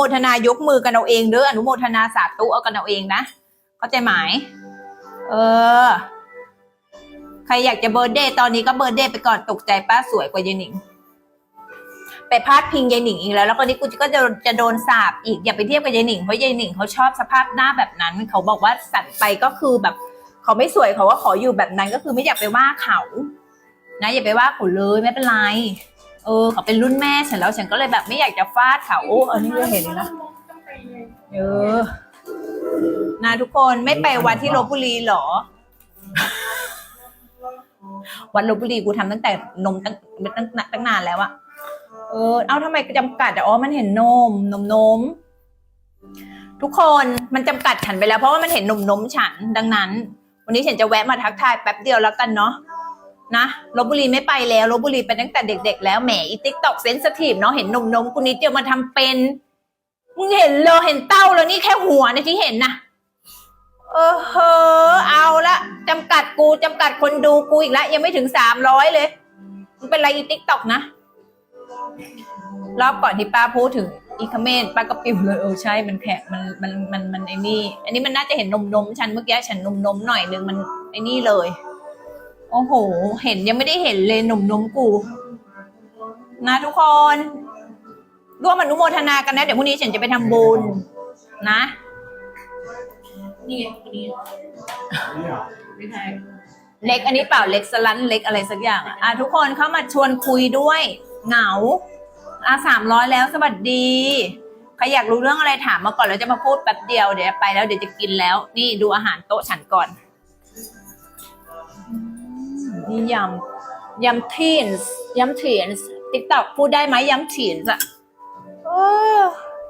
โมทนายกมือกันเอาเองเด้ออนุโมทนาสาธุเอากันเอาเองนะเข้าใจไหมเออ ใครอยากจะเบิร์ดเดย์ตอนนี้ก็เบิร์ดเดย์ไปก่อนตกใจป้าสวยกว่ายายหนิง ไปพาดพิงยายหนิงอีกแล้ว แล้วก็นี้กูก็จะจะโดนสาบอีกอย่าไปเทียบกับยายหนิงเพราะยายหนิงเขาชอบสภาพหน้าแบบนั้น เขาบอกว่าสัตว์ไปก็คือแบบ เขาไม่สวยเขาว่าขออยู่แบบนั้นก็คือไม่อยากไปว่าเขา นะอย่าไปว่าเขาเลยไม่เป็นไร เออเขาเป็นรุ่นแม่ฉันแล้วฉันก็เลยแบบไม่อยากจะฟาดเขาโอ้อันนี้ก็เห็นนะเออนะทุกคนไม่ไปวัดที่ลบบุรีเหรอ วัดลบบุรีกูทำตั้งแต่นมตั้งตั้งตั้งนานแล้วอะเออ เอาทำไมจำกัดอ๋อมันเห็นนม นมนมทุกคนมันจำกัดฉันไปแล้วเพราะว่ามันเห็นนมนมฉันดังนั้น วันนี้ฉันจะแวะมาทักทายแป๊บเดียวแล้วกันเนาะ นะลบบุรีไม่ไปแล้วลบบุรีไปตั้งแต่เด็ก ๆ แล้วแหมอีติ๊กตอกเซนสทีฟเนาะเห็นนมนมกูนิดเดียวมาทำเป็นมึงเห็นเลยเห็นเต้าแล้วนี่แค่หัวในะที่เห็นนะเออเฮอเอาละจำกัดกูจำกัดคนดูกูอีกแล้วยังไม่ถึงสามร้อยเลยมันเป็นไรอีติ๊กตอกนะ รอบก่อนที่ป้าพูดถึงอีคเมนป้าก็ปิวเลยเออใช่มันแข็งมันมันมันมันไอ้นี่ อันนี้มันน่าจะเห็นนมนมฉันเมื่อกี้ฉันนมนมหน่อยนึงมันไอ้นี่เลย โอ้โห เห็นยังไม่ได้เห็นเลยหนุ่มนมกู นะทุกคน ร่วมอนุโมทนากันนะ เดี๋ยวพรุ่งนี้ฉันจะไปทำบุญ นะ นี่ไงคนนี้ไม่ใช่เล็กอันนี้เปล่าเล็กสลันเล็กอะไรสักอย่างอะอะทุกคนเข้ามาชวนคุยด้วย เหงาอะสามร้อยแล้วสวัสดีใครอยากรู้เรื่องอะไรถามมาก่อนแล้วจะมาพูดแป๊บเดียวเดี๋ยวไปแล้วเดี๋ยวจะกินแล้ว นี่ดูอาหารโต๊ะฉันก่อน นี่ยำยำทีนส์ยำทีนส์ติ๊กต็อกพูดได้ไหมยำทีนส์อะ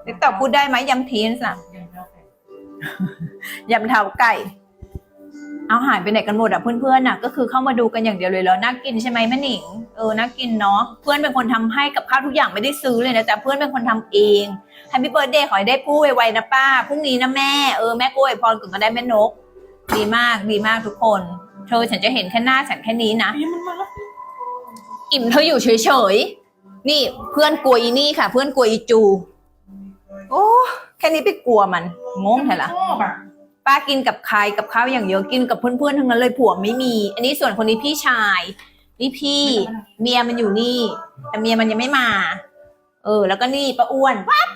ติ๊กต็อกพูดได้ไหมยำทีนส์อะยำเท้าไก่ เอาหายไปไหนกันหมดอะเพื่อนๆน่ะ ก็คือเข้ามาดูกันอย่างเดียวเลยแล้วน่ากินใช่ไหมแม่หนิงเออน่ากินเนาะเพื่อนเป็นคนทำให้กับข้าวทุกอย่างไม่ได้ซื้อเลยนะจ๊ะเพื่อนเป็นคนทำเองแฮปปี้เบิร์ดเดย์ขอให้ได้กู้ไวๆนะป้าพรุ่งนี้นะแม่เออแม่กู้ไอพรกึ่งก็ได้แม่นก ดีมากดีมากทุกคน เธอฉันจะเห็นแค่หน้าฉันแค่นี้นะ นี่มันมาแล้วอิ่มเธออยู่เฉยๆ นี่เพื่อนกลัวอีนี่ค่ะ เพื่อนกลัวอีจู โอ้แค่นี้ไปกลัวมันงงเหรอชอบอะป้ากินกับใครกับข้าวอย่างเยอะกินกับเพื่อนๆทั้งนั้นเลยผัวไม่มี อันนี้ส่วนคนนี้พี่ชาย นี่พี่ เมียมันอยู่นี่ แต่เมียมันยังไม่มา เออ แล้วก็นี่ป้าอ้วนวับ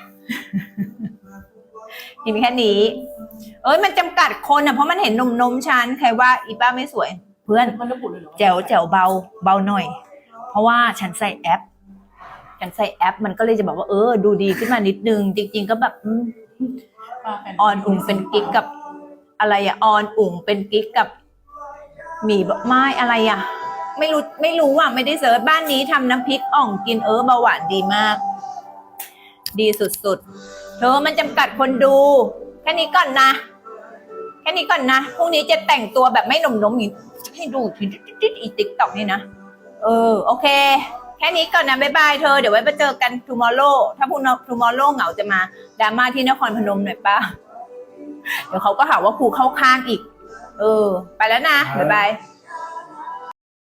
กินแค่นี้ เอ้ยมันจำกัดคนอะเพราะมันเห็นนมนมๆฉันใครว่าอีป้าไม่สวย เพื่อน มันระบุเลยเหรอแจ๋วแจ๋วเบาเบาหน่อย เพราะว่าฉันใส่แอป ฉันใส่แอป มันก็เลยจะบอกว่าเออ ดูดีขึ้นมานิดนึง จริง ๆ ก็แบบอืมป้าแฟออนอุ่งเป็นกิ๊กกับ อะไรอะออนอุ่งเป็นกิ๊กกับหมีบอกไม่อะไรอะไม่รู้ไม่รู้อะไม่ได้เสิร์ชบ้านนี้ทำน้ำพริกอ่องกินเออเบาหวานดีมาก ดีสุดๆเธอมันจำกัดคนดู แค่นี้ก่อนนะ แค่นี้ก่อนนะ พรุ่งนี้จะแต่งตัวแบบไม่หนุ่มๆอย่างนี้ให้ดูทีอีติ๊กต็อกนี่นะ เออ โอเค แค่นี้ก่อนนะบ๊ายบายเธอ เดี๋ยวไว้ไปเจอกัน tomorrow ถ้าพรุ่งนี้ tomorrow เหงาจะมาดราม่าที่นครพนมหน่อยป้าเดี๋ยวเขาก็หาว่าครูเข้าข้างอีก เออ ไปแล้วนะ บ๊ายบาย